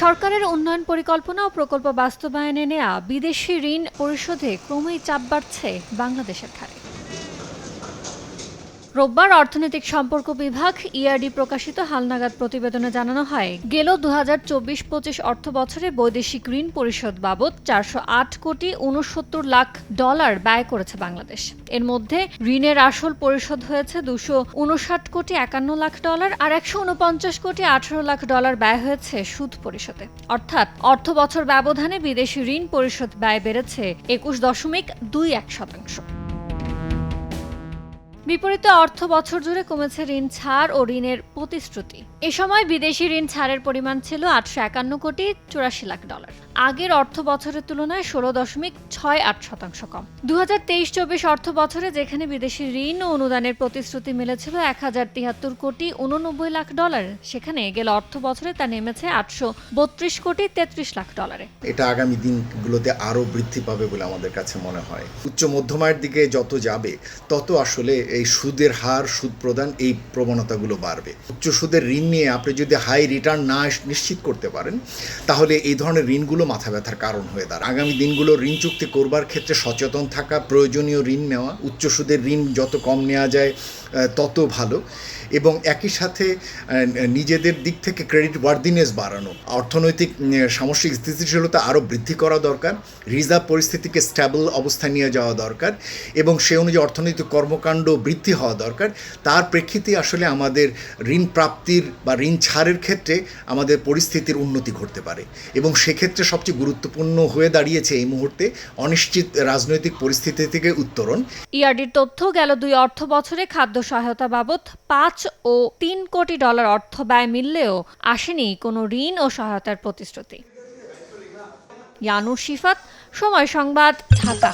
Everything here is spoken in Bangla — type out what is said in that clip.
সরকারের উন্নয়ন পরিকল্পনা ও প্রকল্প বাস্তবায়নে নেয়া বিদেশি ঋণ পরিশোধে ক্রমেই চাপ বাড়ছে বাংলাদেশের ঘাড়ে। রোববার অর্থনৈতিক সম্পর্ক বিভাগ ইআরডি প্রকাশিত হালনাগাদ প্রতিবেদনে জানানো হয়, গেল দু হাজার চব্বিশ পঁচিশ অর্থ বছরে বৈদেশিক ঋণ পরিশোধ বাবদ চারশো আট কোটি উনসত্তর লাখ ডলার ব্যয় করেছে বাংলাদেশ। এর মধ্যে ঋণের আসল পরিশোধ হয়েছে দুশো উনষাট কোটি একান্ন লাখ ডলার আর একশো উনপঞ্চাশ কোটি আঠারো লাখ ডলার ব্যয় হয়েছে সুদ পরিশোধে। অর্থাৎ অর্থ বছর ব্যবধানে বিদেশি ঋণ পরিশোধ ব্যয় বেড়েছে একুশ দশমিক দুই এক শতাংশ। বিপরীতে অর্থ বছর জুড়ে কমেছে ঋণ ছাড় ও ঋণের প্রতিশ্রুতি। এ সময় বিদেশি ঋণ ছাড়ের পরিমাণ ছিল আটশো একান্ন কোটি চুরাশি লাখ ডলার। আগের অর্থ বছরের তুলনায় ষোলো দশমিক ছয় আট শতাংশ কম। দু হাজার তেইশ চব্বিশ অর্থ বছরে যেখানে বিদেশি ঋণ ও অনুদানের প্রতিশ্রুতি মিলেছিল এক হাজার তিয়াত্তর কোটি উননব্বই লাখ ডলার, সেখানে গেল অর্থ বছরে তা নেমেছে আটশো বত্রিশ কোটি তেত্রিশ লাখ ডলারে। এটা আগামী দিনগুলোতে আরও বৃদ্ধি পাবে বলে আমাদের কাছে মনে হয়। উচ্চ মধ্যমায়ের দিকে যত যাবে, তত আসলে এই সুদের হার, সুদ প্রদান এই প্রবণতাগুলো বাড়বে। উচ্চ সুদের ঋণ নিয়ে আপনি যদি হাই রিটার্ন না নিশ্চিত করতে পারেন, তাহলে এই ধরনের ঋণগুলো মাথা ব্যথার কারণ হয়ে দাঁড়ায়। আগামী দিনগুলো ঋণ চুক্তি করবার ক্ষেত্রে সচেতন থাকা, প্রয়োজনীয় ঋণ নেওয়া, উচ্চ সুদের ঋণ যত কম নেওয়া যায় তত ভালো। এবং একই সাথে নিজেদের দিক থেকে ক্রেডিট ওয়ার্দিনেস বাড়ানো। অর্থনৈতিক সামষ্টিক স্থিতিশীলতা আরও বৃদ্ধি করা দরকার রিজার্ভ পরিস্থিতিকে স্ট্যাবল অবস্থায় নিয়ে যাওয়া দরকার এবং সেই অনুযায়ী অর্থনৈতিক কর্মকাণ্ড বৃদ্ধি হওয়া দরকার। তার প্রেক্ষিতে আসলে আমাদের ঋণ প্রাপ্তির বা ঋণ ছাড়ের ক্ষেত্রে আমাদের পরিস্থিতির উন্নতি ঘটতে পারে এবং সেক্ষেত্রে সবচেয়ে গুরুত্বপূর্ণ হয়ে দাঁড়িয়েছে এই মুহূর্তে অনিশ্চিত রাজনৈতিক পরিস্থিতি থেকে উত্তরণ। ইআরডির তথ্য, গেল দুই অর্থ বছরে খাদ্য সহায়তা বাবদ পাঁচ ও তিন কোটি ডলার অর্থ ব্যয় মিললেও আসেনি কোনো ঋণ ও সহায়তার প্রতিশ্রুতি। ইয়ানুর শিফাত, সময় সংবাদ, ঢাকা।